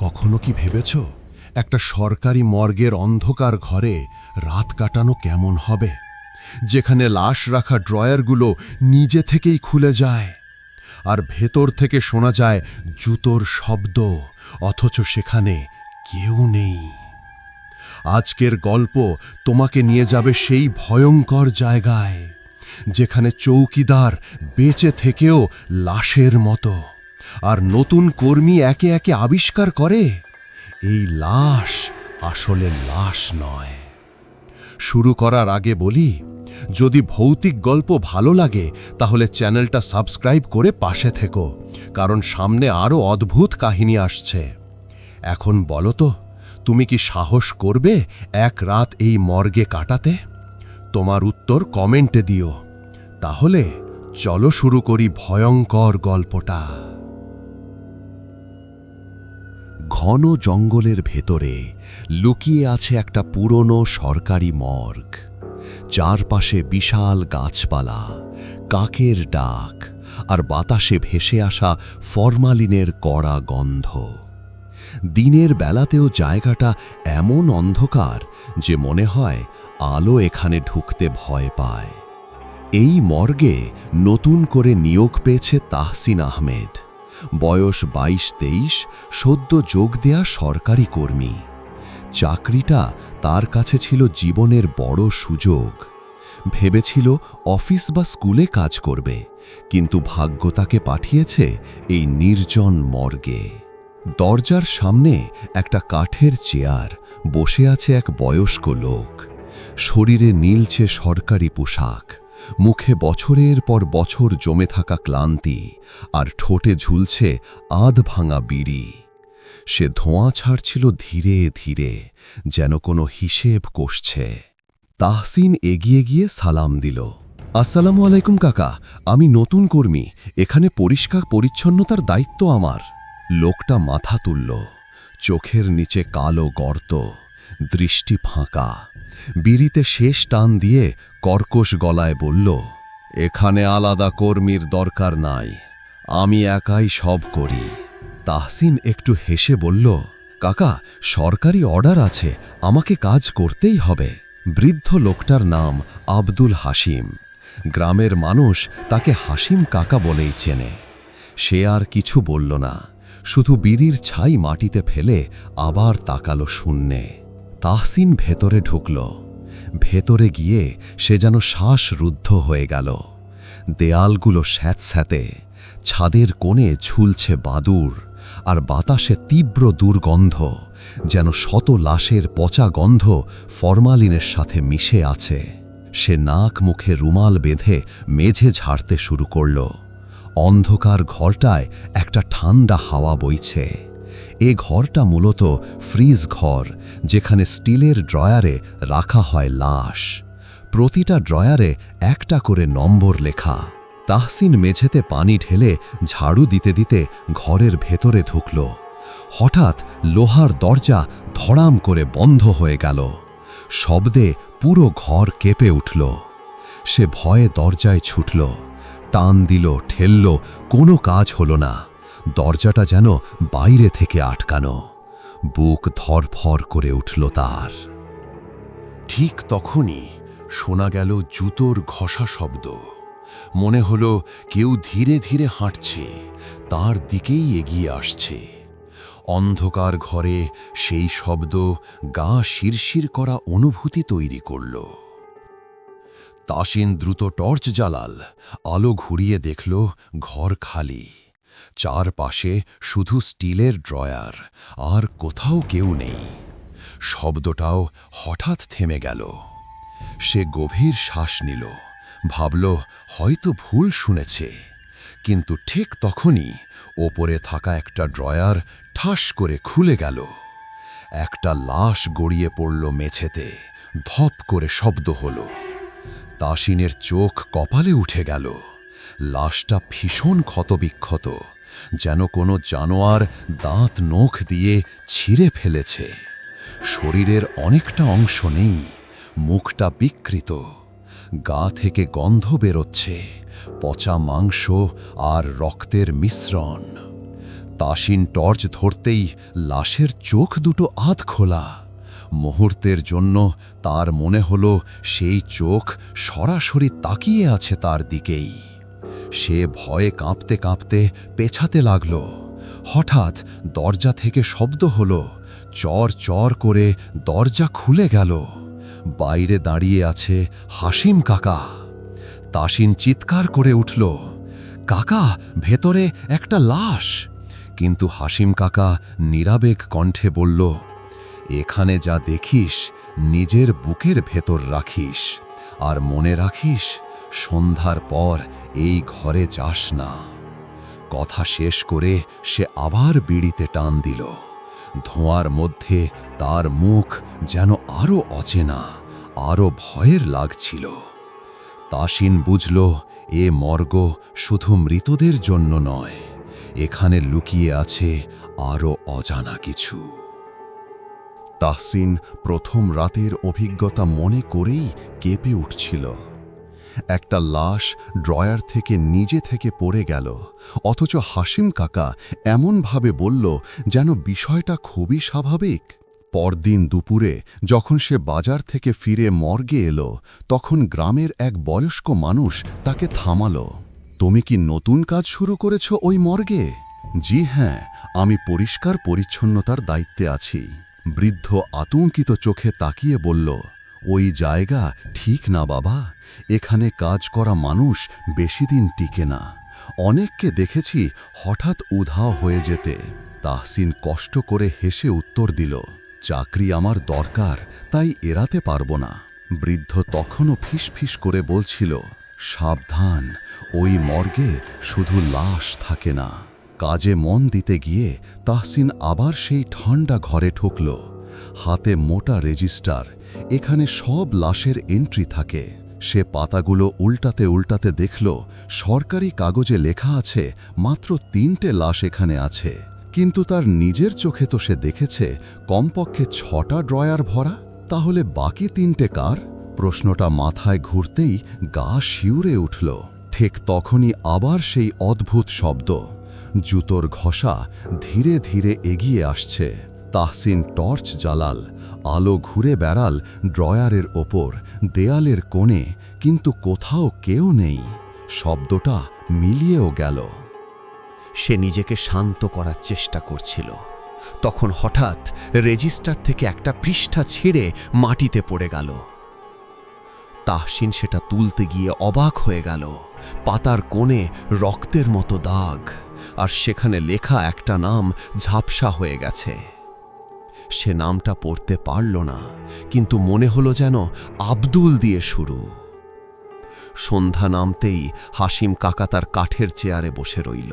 কখনো কি ভেবেছ? একটা সরকারি মর্গের অন্ধকার ঘরে রাত কাটানো কেমন হবে? যেখানে লাশ রাখা ড্রয়ারগুলো নিজে থেকেই খুলে যায়, আর ভেতর থেকে শোনা যায় জুতোর শব্দ, অথচ সেখানে কেউ নেই। আজকের গল্প তোমাকে নিয়ে যাবে সেই ভয়ঙ্কর জায়গায়, যেখানে চৌকিদার বেঁচে থেকেও লাশের মতো। আর নতুন কর্মী একে একে আবিষ্কার করে? এই লাশ আসলে লাশ নয়। শুরু করার আগে বলি, যদি ভৌতিক গল্প ভালো লাগে, তাহলে চ্যানেলটা সাবস্ক্রাইব করে পাশে থেকো, কারণ সামনে আরও অদ্ভুত কাহিনী আসছে। এখন বলো তো, তুমি কি সাহস করবে এক রাত এই মর্গে কাটাতে? তোমার উত্তর কমেন্টে দিও। তাহলে চলো শুরু করি ভয়ঙ্কর গল্পটা। ঘন জঙ্গলের ভেতরে লুকিয়ে আছে একটা পুরনো সরকারি মর্গ। চারপাশে বিশাল গাছপালা, কাকের ডাক আর বাতাসে ভেসে আসা ফরমালিনের কড়া গন্ধ। দিনের বেলাতেও জায়গাটা এমন অন্ধকার যে মনে হয় আলো এখানে ঢুকতে ভয় পায়। এই মর্গে নতুন করে নিয়োগ পেয়েছে তাহসিন আহমেদ। বয়স বাইশ তেইশ, সদ্য যোগ দেয়া সরকারি কর্মী। চাকরিটা তার কাছে ছিল জীবনের বড় সুযোগ। ভেবেছিল অফিস বা স্কুলে কাজ করবে, কিন্তু ভাগ্য তাকে পাঠিয়েছে এই নির্জন মর্গে। দরজার সামনে একটা কাঠের চেয়ার, বসে আছে এক বয়স্ক লোক। শরীরে নীলছে সরকারি পোশাক। মুখে বছরের পর বছর জমে থাকা ক্লান্তি, আর ঠোঁটে ঝুলছে আধ ভাঙা বিড়ি। সে ধোঁয়া ছাড়ছিল ধীরে ধীরে, যেন কোনো হিসেব কষছে। তাহসিন এগিয়ে গিয়ে সালাম দিল। আসসালামু আলাইকুম কাকা, আমি নতুন কর্মী, এখানে পরিষ্কার পরিচ্ছন্নতার দায়িত্ব আমার। লোকটা মাথা তুলল। চোখের নিচে কালো গর্ত। দৃষ্টি ফাঁকা। বিড়িতে শেষ টান দিয়ে কর্কশ গলায় বলল, এখানে আলাদা কর্মীর দরকার নাই, আমি একাই সব করি। তাহসিন একটু হেসে বলল, কাকা, সরকারি অর্ডার আছে, আমাকে কাজ করতেই হবে। বৃদ্ধ লোকটার নাম আব্দুল হাসিম গ্রামের মানুষ তাকে হাসিম কাকা বলেই চেনে। সে আর কিছু বলল না, শুধু বিড়ির ছাই মাটিতে ফেলে আবার তাকালো শূন্যে। তাহসিন ভেতরে ঢুকল। ভেতরে গিয়ে সে যেন শ্বাসরুদ্ধ হয়ে গেল। দেয়ালগুলো স্যাঁতস্যাঁতে, ছাদের কোণে ঝুলছে বাদুর আর বাতাসে তীব্র দুর্গন্ধ, যেন শত লাশের পচা গন্ধ ফরমালিনের সাথে মিশে আছে। সে নাক মুখে রুমাল বেঁধে মেঝে ঝাড়তে শুরু করল। অন্ধকার ঘরটায় একটা ঠান্ডা হাওয়া বইছে। এ ঘরটা মূলত ফ্রিজ ঘর, যেখানে স্টিলের ড্রয়ারে রাখা হয় লাশ। প্রতিটা ড্রয়ারে একটা করে নম্বর লেখা। তাহসিন মেঝেতে পানি ঢেলে ঝাড়ু দিতে দিতে ঘরের ভেতরে ঢুকল। হঠাৎ লোহার দরজা ধড়াম করে বন্ধ হয়ে গেল। শব্দে পুরো ঘর কেঁপে উঠল। সে ভয়ে দরজায় ছুটল। টান দিল, ঠেলল, কোনো কাজ হল না। দরজাটা যেন বাইরে থেকে আটকানো। বুক ধরফর করে উঠল তার। ঠিক তখনই শোনা গেল জুতোর ঘষা শব্দ। মনে হলো কেউ ধীরে ধীরে হাঁটছে, তার দিকেই এগিয়ে আসছে। অন্ধকার ঘরে সেই শব্দ গা শিরশির করা অনুভূতি তৈরি করল। তাসিন দ্রুত টর্চ জ্বালাল, আলো ঘুরিয়ে দেখল ঘর খালি। চারপাশে শুধু স্টিলের ড্রয়ার, আর কোথাও কেউ নেই। শব্দটাও হঠাৎ থেমে গেল। সে গভীর শ্বাস নিল, ভাবল, হয়তো ভুল শুনেছে। কিন্তু ঠিক তখনই ওপরে থাকা একটা ড্রয়ার ঠাস করে খুলে গেল। একটা লাশ গড়িয়ে পড়ল মেঝেতে, ধপ করে শব্দ হল। তাসিনের চোখ কপালে উঠে গেল। লাশটা ভীষণ ক্ষতবিক্ষত যেন কোনো জানোয়ার দাঁত নখ দিয়ে ছিঁড়ে ফেলেছে। শরীরের অনেকটা অংশ নেই, মুখটা বিকৃত, গা থেকে গন্ধ বেরোচ্ছে, পচা মাংস আর রক্তের মিশ্রণ। তাসিন টর্চ ধরতেই লাশের চোখ দুটো আধ খোলা। মুহূর্তের জন্য তার মনে হলো সেই চোখ সরাসরি তাকিয়ে আছে তার দিকেই। সে ভয়ে কাঁপতে কাঁপতে পেছাতে লাগল। হঠাৎ দরজা থেকে শব্দ হলো। চর চর করে দরজা খুলে গেল। বাইরে দাঁড়িয়ে আছে হাসিম কাকা। তাসিন চিৎকার করে উঠল, কাকা, ভেতরে একটা লাশ। কিন্তু হাসিম কাকা নিরাবেগ কণ্ঠে বলল, এখানে যা দেখিস, নিজের বুকের ভেতর রাখিস। আর মনে রাখিস সন্ধ্যার পর এই ঘরে যাস না। কথা শেষ করে সে আবার বিড়িতে টান দিল। ধোঁয়ার মধ্যে তার মুখ যেন আরও অচেনা আরও ভয়ের লাগছিল। তাসিন বুঝল, এ মর্গ শুধু মৃতদের জন্য নয়, এখানে লুকিয়ে আছে আরও অজানা কিছু। তাহসিন প্রথম রাতের অভিজ্ঞতা মনে করেই কেঁপে উঠছিল। একটা লাশ ড্রয়ার থেকে নিজে থেকে পড়ে গেল। অথচ হাসিম কাকা এমনভাবে বলল যেন বিষয়টা খুবই স্বাভাবিক। পরদিন দুপুরে যখন সে বাজার থেকে ফিরে মর্গে এলো, তখন গ্রামের এক বয়স্ক মানুষ তাকে থামালো। তুমি কি নতুন কাজ শুরু করেছ ওই মর্গে? জি হ্যাঁ আমি পরিষ্কার পরিচ্ছন্নতার দায়িত্বে আছি। বৃদ্ধ আতঙ্কিত চোখে তাকিয়ে বলল ওই জায়গা ঠিক না বাবা। এখানে কাজ করা মানুষ বেশি দিন টিকে না। অনেককে দেখেছি হঠাৎ উধাও হয়ে যেতে। তাহসিন কষ্ট করে হেসে উত্তর দিল, চাকরি আমার দরকার, তাই এড়াতে পারব না। বৃদ্ধ তখনও ফিসফিস করে বলছিল, সাবধান, ওই মর্গে শুধু লাশ থাকে না। কাজে মন দিতে গিয়ে তাহসিন আবার সেই ঠান্ডা ঘরে ঢুকল হাতে মোটা রেজিস্টার এখানে সব লাশের এন্ট্রি থাকে। সে পাতাগুলো উল্টাতে উল্টাতে দেখল, সরকারি কাগজে লেখা আছে, মাত্র তিনটে লাশ এখানে আছে। কিন্তু তার নিজের চোখে তো সে দেখেছে, কমপক্ষে ছটা ড্রয়ার ভরা। তাহলে বাকি তিনটে কার? প্রশ্নটা মাথায় ঘুরতেই গা শিউরে উঠল। ঠিক তখনই আবার সেই অদ্ভুত শব্দ। জুতোর ঘষা ধীরে ধীরে এগিয়ে আসছে। তাহসিন টর্চ জ্বালাল। আলো ঘুরে বেড়াল ড্রয়ারের ওপর, দেয়ালের কোণে, কিন্তু কোথাও কেউ নেই। শব্দটা মিলিয়েও গেল। সে নিজেকে শান্ত করার চেষ্টা করছিল। তখন হঠাৎ রেজিস্টার থেকে একটা পৃষ্ঠা ছেড়ে মাটিতে পড়ে গেল। তাহসিন সেটা তুলতে গিয়ে অবাক হয়ে গেল। পাতার কোণে রক্তের মতো দাগ, আর সেখানে লেখা একটা নাম ঝাপসা হয়ে গেছে। সে নামটা পড়তে পারল না, কিন্তু মনে হলো যেন আব্দুল দিয়ে শুরু। সন্ধ্যা নামতেই হাসিম কাকা তার কাঠের চেয়ারে বসে রইল,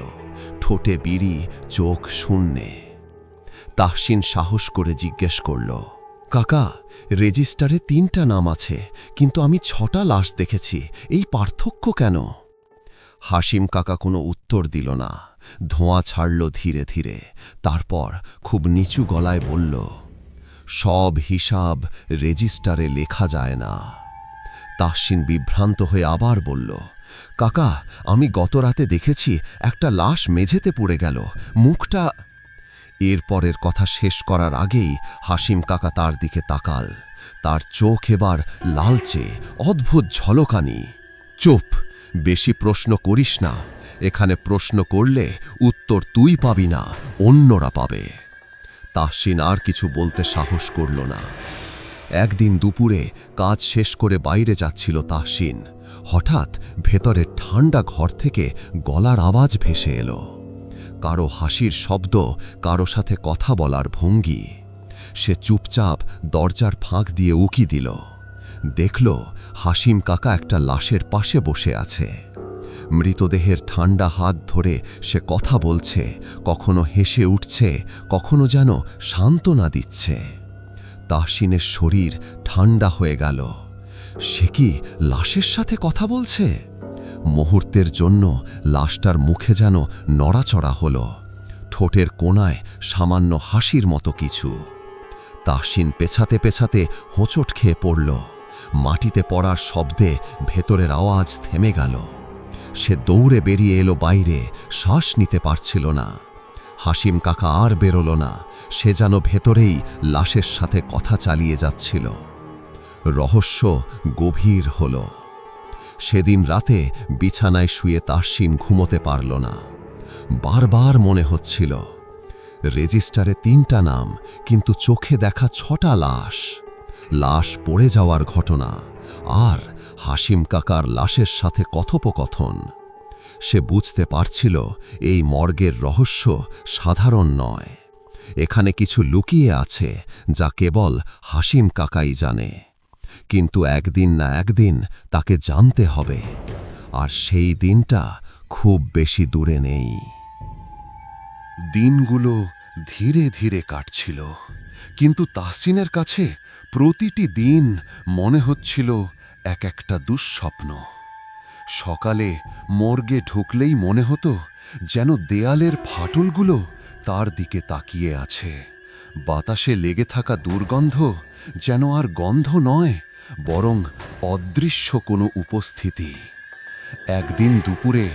ঠোঁটে বিড়ি, চোখ শূন্যে। তাহসিন সাহস করে জিজ্ঞেস করল, কাকা, রেজিস্টারে তিনটা নাম আছে, কিন্তু আমি ছটা লাশ দেখেছি, এই পার্থক্য কেন? হাসিম কাকা কোনো উত্তর দিল না। ধোঁয়া ছাড়ল ধীরে ধীরে। তারপর খুব নিচু গলায় বলল, সব হিসাব রেজিস্টারে লেখা যায় না। তাহসিন বিভ্রান্ত হয়ে আবার বলল, কাকা, আমি গত রাতে দেখেছি একটা লাশ মেঝেতে পড়ে গেল। মুখটা এরপরের কথা শেষ করার আগেই হাসিম কাকা তার দিকে তাকাল। তার চোখ এবার লালচে, অদ্ভুত ঝলকানি। চুপ! বেশি প্রশ্ন করিস না। এখানে প্রশ্ন করলে উত্তর তুই পাবি না, অন্যরা পাবে। তাহসিন আর কিছু বলতে সাহস করল না। একদিন দুপুরে কাজ শেষ করে বাইরে যাচ্ছিল তাহসিন। হঠাৎ ভেতরের ঠান্ডা ঘর থেকে গলার আওয়াজ ভেসে এলো। কারও হাসির শব্দ, কারও সাথে কথা বলার ভঙ্গি। সে চুপচাপ দরজার ফাঁক দিয়ে উকি দিল। দেখল হাসিম কাকা একটা লাশের পাশে বসে আছে। মৃতদেহের ঠান্ডা হাত ধরে সে কথা বলছে, কখনো হেসে উঠছে, কখনো যেন সান্ত্বনা দিচ্ছে। তাহসিনের শরীর ঠান্ডা হয়ে গেল। সে কি লাশের সাথে কথা বলছে? মুহূর্তের জন্য লাশটার মুখে যেন নড়াচড়া হল। ঠোঁটের কোণায় সামান্য হাসির মতো কিছু। তাহসিন পেছাতে পেছাতে হোঁচট খেয়ে পড়ল। মাটিতে পড়ার শব্দে ভেতরের আওয়াজ থেমে গেল। সে দৌড়ে বেরিয়ে এলো বাইরে, শ্বাস নিতে পারছিল না। হাসিম কাকা আর বেরোল না, সে যেন ভেতরেই লাশের সাথে কথা চালিয়ে যাচ্ছিল। রহস্য গভীর হল। সেদিন রাতে বিছানায় শুয়ে তাসিন ঘুমোতে পারল না। বারবার মনে হচ্ছিল, রেজিস্টারে তিনটা নাম, কিন্তু চোখে দেখা ছটা লাশ। লাশ পড়ে যাওয়ার ঘটনা আর হাসিম কাকার লাশের সাথে কথোপকথন। সে বুঝতে পারছিল এই মর্গের রহস্য সাধারণ নয়। এখানে কিছু লুকিয়ে আছে যা কেবল হাসিম কাকাই জানে। কিন্তু একদিন না একদিন তাকে জানতে হবে। আর সেই দিনটা খুব বেশি দূরে নেই। দিনগুলো ধীরে ধীরে কাটছিল। কিন্তু তাহসিনের কাছে প্রতিটি দিন মনে হচ্ছিল এক একটা দুঃস্বপ্ন। সকালে মর্গে ঢুকলেই মনে হতো যেন দেয়ালের ফাটলগুলো তার দিকে তাকিয়ে আছে। বাতাসে লেগে থাকা দুর্গন্ধ যেন আর গন্ধ নয়, বরং অদৃশ্য কোনো উপস্থিতি। একদিন দুপুরে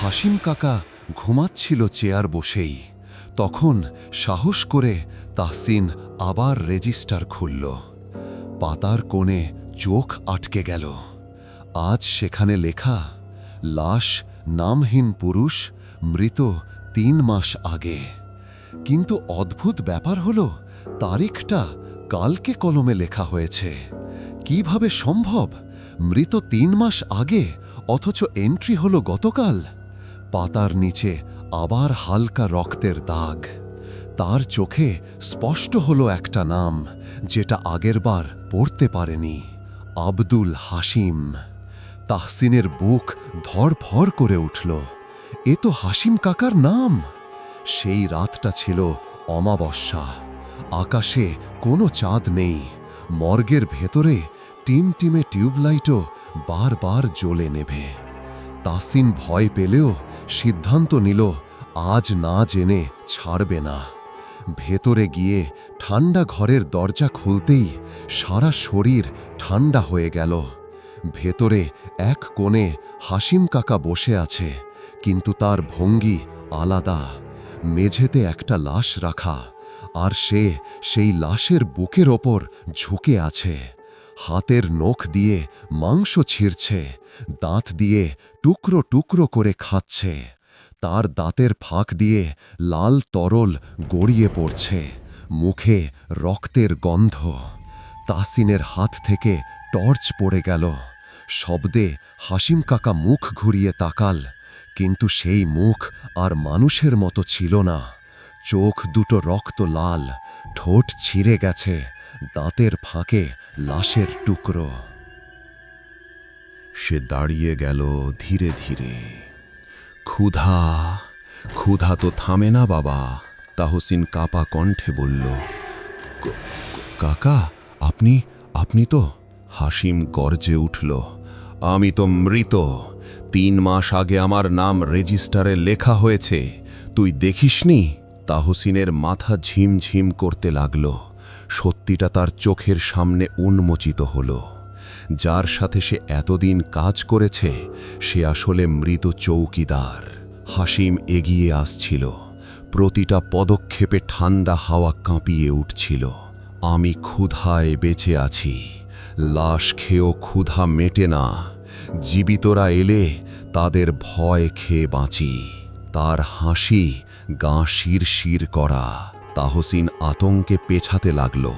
হাসিম কাকা ঘুমাচ্ছিল চেয়ার বসেই। তখন সাহস করে তাহসিন আবার রেজিস্টার খুলল। পাতার কোণে চোখ আটকে গেল। আজ সেখানে লেখা, লাশ নামহীন পুরুষ, মৃত তিন মাস আগে। কিন্তু অদ্ভুত ব্যাপার হল, তারিখটা কালকে কলমে লেখা হয়েছে। কীভাবে সম্ভব? মৃত তিন মাস আগে, অথচ এন্ট্রি হলো গতকাল। পাতার নিচে আবার হালকা রক্তের দাগ। তার চোখে স্পষ্ট হলো একটা নাম, যেটা আগেরবার পড়তে পারেনি, আব্দুল হাসিম তাহসিনের বুক ধরফর করে উঠল। এ তো হাসিম কাকার নাম। সেই রাতটা ছিল অমাবস্যা। আকাশে কোনো চাঁদ নেই। মর্গের ভেতরে টিম টিমে টিউবলাইটও বারবার জ্বলে নেভে তাসিন ভয় পেলেও সিদ্ধান্ত নিল, আজ না জেনে ছাড়বে না। ভেতরে গিয়ে ঠান্ডা ঘরের দরজা খুলতেই সারা শরীর ঠান্ডা হয়ে গেল। ভেতরে এক কোণে হাসিম কাকা বসে আছে, কিন্তু তার ভঙ্গি আলাদা। মেঝেতে একটা লাশ রাখা, আর সে সেই লাশের বুকের ওপর ঝুঁকে আছে। হাতের নখ দিয়ে মাংস ছিঁড়ছে, দাঁত দিয়ে টুকরো টুকরো করে খাচ্ছে। তার দাঁতের ফাঁক দিয়ে লাল তরল গড়িয়ে পড়ছে। মুখে রক্তের গন্ধ। তাসিনের হাত থেকে টর্চ পড়ে গেল। শব্দে হাসিম কাকা মুখ ঘুরিয়ে তাকাল, কিন্তু সেই মুখ আর মানুষের মতো ছিল না। চোখ দুটো রক্ত লাল, ঠোঁট ছিঁড়ে গেছে, দাঁতের ফাঁকে লাশের টুকরো। সে দাঁড়িয়ে গেল ধীরে ধীরে। ক্ষুধা ক্ষুধা তো থামে না বাবা তাহসিন কাপা কণ্ঠে বলল কাকা, আপনি আপনি তো হাসিম গর্জে উঠল, আমি তো মৃত, তিন মাস আগে আমার নাম রেজিস্টারে লেখা হয়েছে, তুই দেখিসনি? তাহসিনের মাথা ঝিমঝিম করতে লাগল, সত্যিটা তার চোখের সামনে উন্মোচিত হল। যার সাথে সে এতদিন কাজ করেছে, সে আসলে মৃত চৌকিদার। হাসিম এগিয়ে আসছিল। প্রতিটা পদক্ষেপে ঠান্ডা হাওয়া কাঁপিয়ে উঠছিল। আমি ক্ষুধায় বেঁচে আছি। লাশ খেয়েও ক্ষুধা মেটে না। জীবিতরা এলে তাদের ভয় খেয়ে বাঁচি। তার হাসি গা শির শির করা। তাহসিন আতঙ্কে পেছাতে লাগল।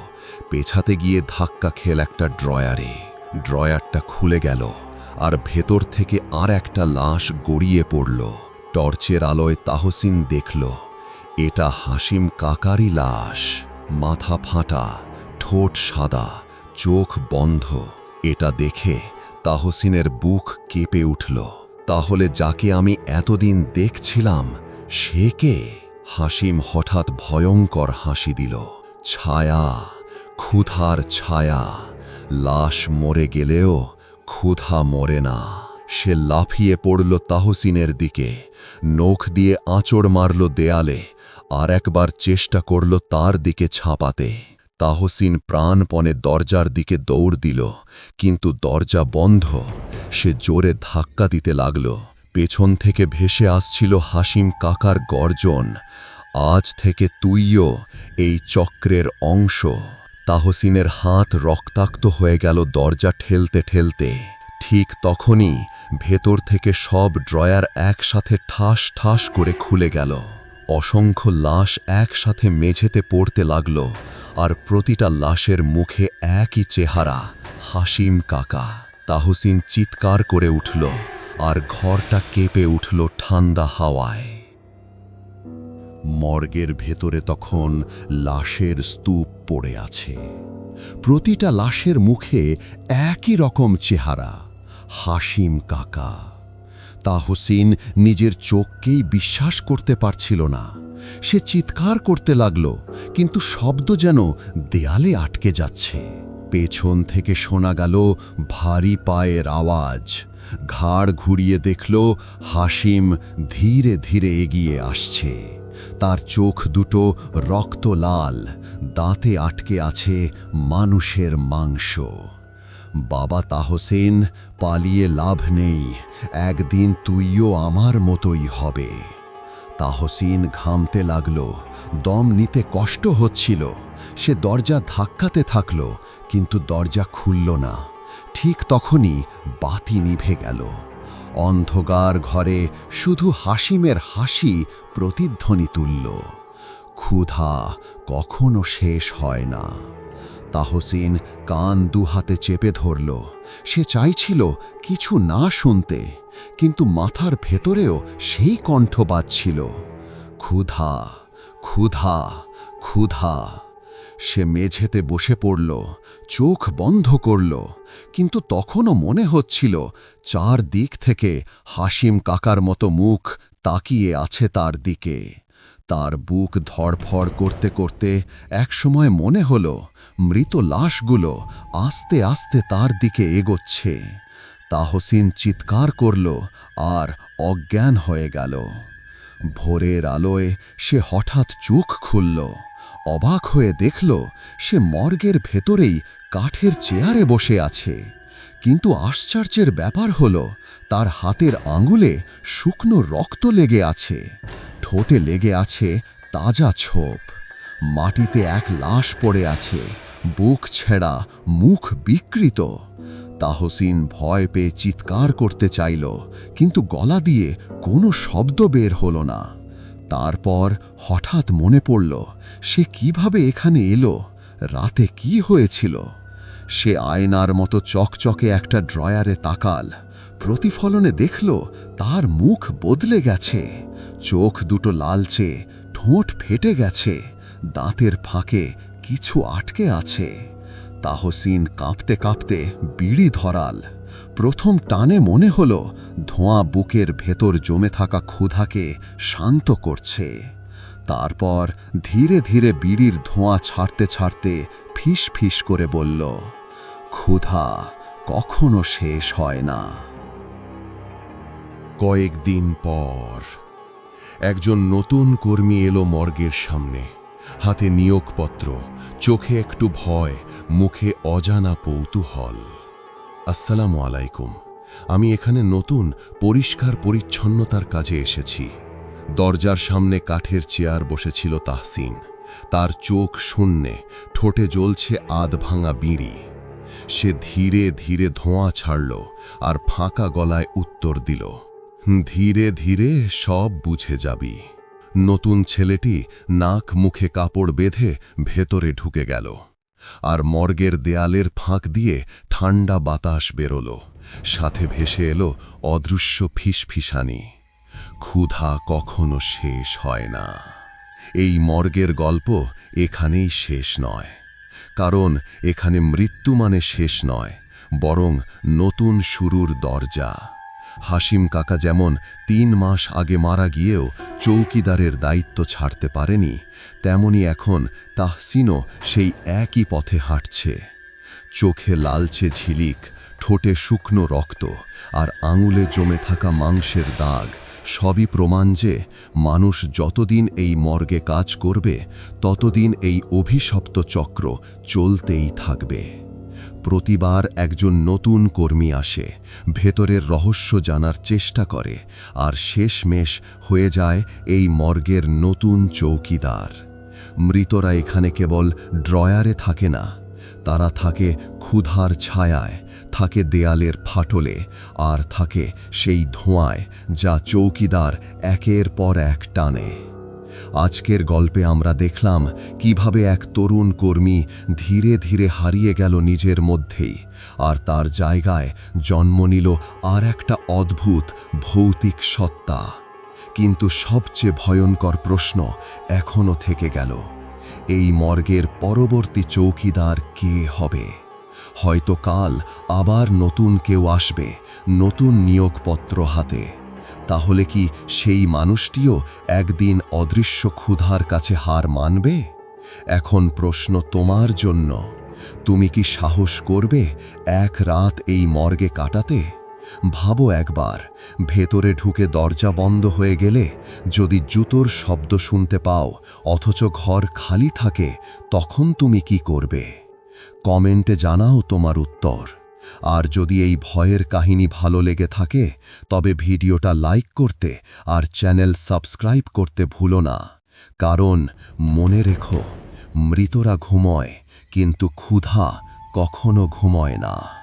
পেছাতে গিয়ে ধাক্কা খেল একটা ড্রয়ারে। ড্রয়ারটা খুলে গেল আর ভেতর থেকে আর একটা লাশ গড়িয়ে পড়ল। টর্চের আলোয় তাহসিন দেখল, এটা হাসিম কাকারই লাশ। মাথা ফাঁটা, ঠোঁট সাদা, চোখ বন্ধ। এটা দেখে তাহসিনের বুক কেঁপে উঠল। তাহলে যাকে আমি এতদিন দেখছিলাম, সে কে? হাসিম হঠাৎ ভয়ঙ্কর হাসি দিল। ছায়া, ক্ষুধার ছায়া। লাশ মরে গেলেও ক্ষুধা মরে না। সে লাফিয়ে পড়ল তাহসিনের দিকে, নখ দিয়ে আঁচড় মারল দেয়ালে, আর একবার চেষ্টা করল তার দিকে ছাপাতে। তাহসিন প্রাণপণে দরজার দিকে দৌড় দিল, কিন্তু দরজা বন্ধ। সে জোরে ধাক্কা দিতে লাগল। পেছন থেকে ভেসে আসছিল হাসিম কাকার গর্জন। আজ থেকে তুইও এই চক্রের অংশ। তাহসিনের হাত রক্তাক্ত হয়ে গেল দরজা ঠেলতে ঠেলতে। ঠিক তখনই ভেতর থেকে সব ড্রয়ার একসাথে ঠাস ঠাস করে খুলে গেল। অসংখ্য লাশ একসাথে মেঝেতে পড়তে লাগল আর প্রতিটা লাশের মুখে একই চেহারা, হাসিম কাকা। তাহসিন চিৎকার করে উঠল আর ঘরটা কেঁপে উঠল ঠান্ডা হাওয়ায়। মর্গের ভেতরে তখন লাশের স্তূপ পড়ে আছে। প্রতিটা লাশের মুখে একই রকম চেহারা, হাসিম কাকা। তাহসিন নিজের চোখকেই বিশ্বাস করতে পারছিল না। সে চিৎকার করতে লাগল, কিন্তু শব্দ যেন দেয়ালে আটকে যাচ্ছে। পেছন থেকে শোনা গেল ভারী পায়ের আওয়াজ। ঘাড় ঘুরিয়ে দেখল হাসিম ধীরে ধীরে এগিয়ে আসছে। তার চোখ দুটো রক্ত লাল, দাঁতে আটকে আছে মানুষের মাংস। বাবা তাহসেন, পালিয়ে লাভ নেই, একদিন তুইও আমার মতোই হবে। তাহসিন ঘামতে লাগল, দম নিতে কষ্ট হচ্ছিল। সে দরজা ধাক্কাতে থাকল, কিন্তু দরজা খুলল না। ঠিক তখনই বাতি নিভে গেল। অন্ধকার ঘরে শুধু হাসিমের হাসি প্রতিধ্বনি তুলল ক্ষুধা কখনো শেষ হয় না। তাহসিন কান দুহাতে চেপে ধরল। সে চাইছিল কিছু না শুনতে, কিন্তু মাথার ভেতরেও সেই কণ্ঠ বাজছিল। ক্ষুধা ক্ষুধা ক্ষুধা। সে মেঝেতে বসে পড়ল, চোখ বন্ধ করল, কিন্তু তখনও মনে হচ্ছিল চার দিক থেকে হাসিম কাকার মতো মুখ তাকিয়ে আছে তার দিকে। তার বুক ধড়ফড় করতে করতে একসময় মনে হল মৃত লাশগুলো আস্তে আস্তে তার দিকে এগোচ্ছে। তাহসিন চিৎকার করল আর অজ্ঞান হয়ে গেল। ভোরের আলোয় সে হঠাৎ চোখ খুলল। অবাক হয়ে দেখল সে মর্গের ভেতরেই কাঠের চেয়ারে বসে আছে। কিন্তু আশ্চর্যের ব্যাপার হল, তার হাতের আঙুলে শুকনো রক্ত লেগে আছে। ঠোঁটে লেগে আছে তাজা ছোপ। মাটিতে এক লাশ পড়ে আছে, বুক ছেঁড়া, মুখ বিকৃত। তাহসিন ভয় পেয়ে চিৎকার করতে চাইল, কিন্তু গলা দিয়ে কোনো শব্দ বের হলো না। তারপর হঠাৎ মনে পড়ল, সে কীভাবে এখানে এলো, রাতে কি হয়েছিল? সে আয়নার মতো চকচকে একটা ড্রয়ারে তাকাল, প্রতিফলনে দেখল তার মুখ বদলে গেছে, চোখ দুটো লালচে, ঠোঁট ফেটে গেছে, দাঁতের ফাঁকে কিছু আটকে আছে, তাহসিন কাঁপতে কাঁপতে বিড়ি ধরাল। প্রথম টানে মনে হল, ধোঁয়া বুকের ভেতর জমে থাকা ক্ষুধাকে শান্ত করছে। তারপর ধীরে ধীরে বিড়ির ধোঁয়া ছাড়তে ছাড়তে ফিস ফিস করে বলল, ক্ষুধা কখনো শেষ হয় না। কয়েকদিন পর একজন নতুন কর্মী এলো মর্গের সামনে। হাতে নিয়োগপত্র, চোখে একটু ভয়, মুখে অজানা কৌতূহল। আসসালামু আলাইকুম। আমি এখানে নতুন, পরিষ্কার পরিচ্ছন্নতার কাজে এসেছি। দরজার সামনে কাঠের চেয়ার বসেছিল তাহসিন। তার চোখ শূন্যে, ঠোঁটে জ্বলছে আধ ভাঙা বিড়ি। সে ধীরে ধীরে ধোঁয়া ছাড়ল আর ফাঁকা গলায় উত্তর দিল, ধীরে ধীরে সব বুঝে যাবি। নতুন ছেলেটি নাক মুখে কাপড় বেঁধে ভেতরে ঢুকে গেল। আর মর্গের দেয়ালের ফাঁক দিয়ে ঠান্ডা বাতাস বেরোল। সাথে ভেসে এলো অদৃশ্য ফিসফিসানি। ক্ষুধা কখনো শেষ হয় না। এই মর্গের গল্প এখানেই শেষ নয়। কারণ এখানে মৃত্যু মানে শেষ নয়, বরং নতুন শুরুর দরজা। হাসিম কাকা যেমন তিন মাস আগে মারা গিয়েও চৌকিদারের দায়িত্ব ছাড়তে পারেনি, তেমনি এখন তাহসিনও সেই একই পথে হাঁটছে। চোখে লালচে ঝিলিক, ঠোঁটে শুকনো রক্ত আর আঙুলে জমে থাকা মাংসের দাগ সবই প্রমাণ যে মানুষ যতদিন এই মর্গে কাজ করবে, ততদিন এই অভিশপ্ত চক্র চলতেই থাকবে। প্রতিবার একজন নতুন কর্মী আসে, ভেতরের রহস্য জানার চেষ্টা করে, আর শেষমেশ হয়ে যায় এই মর্গের নতুন চৌকিদার। মৃতরা এখানে কেবল ড্রয়ারে থাকে না, তারা থাকে ক্ষুধার ছায়ায়, থাকে দেয়ালের ফাটলে, আর থাকে সেই ধোঁয়ায় যা চৌকিদার একের পর এক টানে। আজকের গল্পে আমরা দেখলাম কীভাবে এক তরুণ কর্মী ধীরে ধীরে হারিয়ে গেল নিজের মধ্যেই, আর তার জায়গায় জন্ম নিল আর একটা অদ্ভুত ভৌতিক সত্তা। কিন্তু সবচেয়ে ভয়ঙ্কর প্রশ্ন এখনও থেকে গেল, এই মর্গের পরবর্তী চৌকিদার কে হবে? হয়তো কাল আবার নতুন কেউ আসবে, নতুন নিয়োগপত্র হাতে। তাহলে কি সেই মানুষটিও একদিন অদৃশ্য ক্ষুধার কাছে হার মানবে? এখন প্রশ্ন তোমার জন্য। তুমি কি সাহস করবে এক রাত এই মর্গে কাটাতে? ভাবো একবার, ভেতরে ঢুকে দরজা বন্ধ হয়ে গেলে যদি জুতোর শব্দ শুনতে পাও, অথচ ঘর খালি থাকে, তখন তুমি কি করবে? কমেন্টে জানাও তোমার উত্তর। আর যদি এই ভয়ের কাহিনী ভালো লেগে থাকে, তবে ভিডিওটা লাইক করতে আর চ্যানেল সাবস্ক্রাইব করতে ভুলো না। কারণ মনে রেখো, মৃতরা ঘুমোয়, কিন্তু ক্ষুধা কখনো ঘুময় না।